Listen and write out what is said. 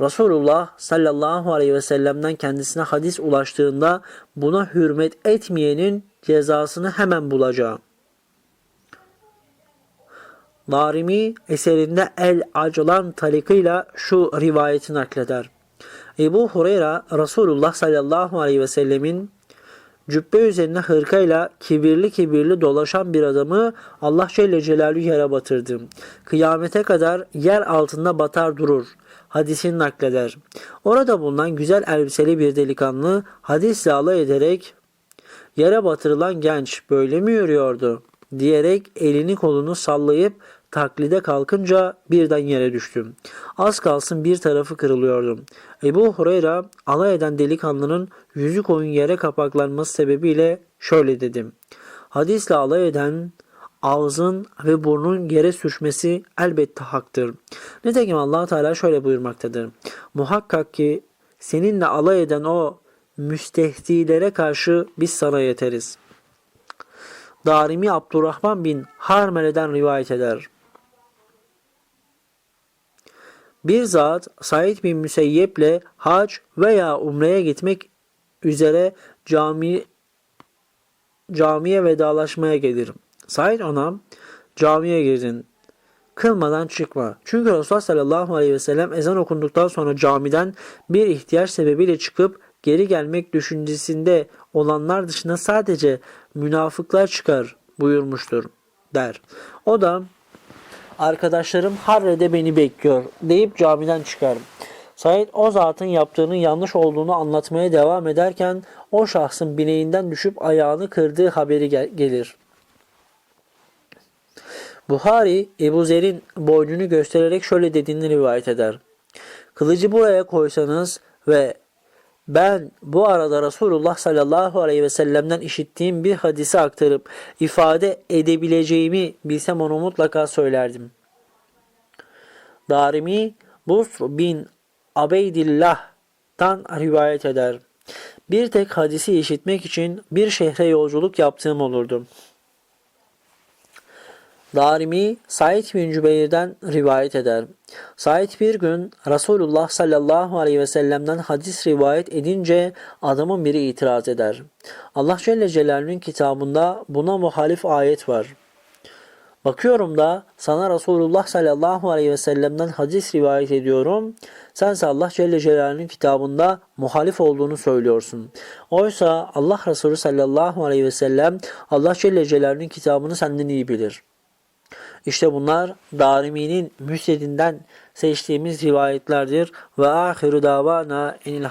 Resulullah sallallahu aleyhi ve sellem'den kendisine hadis ulaştığında buna hürmet etmeyenin cezasını hemen bulacağım. Darimi eserinde El Acılan tarikıyla şu rivayeti nakleder. Ebu Hureyre Resulullah sallallahu aleyhi ve sellemin cübbe üzerine hırkayla kibirli kibirli dolaşan bir adamı Allah Celle Celaluhu yere batırdı. Kıyamete kadar yer altında batar durur. Hadisini nakleder. Orada bulunan güzel elbiseli bir delikanlı hadisle alay ederek yere batırılan genç böyle mi yürüyordu diyerek elini kolunu sallayıp taklide kalkınca birden yere düştüm. Az kalsın bir tarafı kırılıyordum. Ebu Hureyre alay eden delikanlının yüzü koyun yere kapaklanması sebebiyle şöyle dedim. Hadisle alay eden ağzın ve burnun yere sürçmesi elbette haktır. Nitekim allah Teala şöyle buyurmaktadır. Muhakkak ki seninle alay eden o müstehdilere karşı biz sana yeteriz. Darimi Abdurrahman bin Harmele'den rivayet eder. Bir zat Said bin Müseyyep'le hac veya umreye gitmek üzere cami camiye vedalaşmaya gelir. Said ona camiye girdin. Kılmadan çıkma. Çünkü Resulullah sallallahu aleyhi ve sellem ezan okunduktan sonra camiden bir ihtiyaç sebebiyle çıkıp geri gelmek düşüncesinde olanlar dışında sadece münafıklar çıkar buyurmuştur der. O da arkadaşlarım Harre'de beni bekliyor deyip camiden çıkar. Said o zatın yaptığının yanlış olduğunu anlatmaya devam ederken o şahsın bineğinden düşüp ayağını kırdığı haberi gel- gelir. Buhari Ebu Zer'in boynunu göstererek şöyle dediğini rivayet eder. Kılıcı buraya koysanız ve ben bu arada Resulullah sallallahu aleyhi ve sellem'den işittiğim bir hadisi aktarıp ifade edebileceğimi bilsem onu mutlaka söylerdim. Darimi Busr bin Abeydillah'tan rivayet eder. Bir tek hadisi işitmek için bir şehre yolculuk yaptığım olurdu. Darimi Said bin Cübeyr'den rivayet eder. Said bir gün Resulullah sallallahu aleyhi ve sellem'den hadis rivayet edince adamın biri itiraz eder. Allah Celle Celaluhu'nun kitabında buna muhalif ayet var. Bakıyorum da sana Resulullah sallallahu aleyhi ve sellem'den hadis rivayet ediyorum. Sense Allah Celle Celaluhu'nun kitabında muhalif olduğunu söylüyorsun. Oysa Allah Resulü sallallahu aleyhi ve sellem Allah Celle Celaluhu'nun kitabını senden iyi bilir. İşte bunlar Darimi'nin müsnedinden seçtiğimiz rivayetlerdir. Ve ahiru davana enilham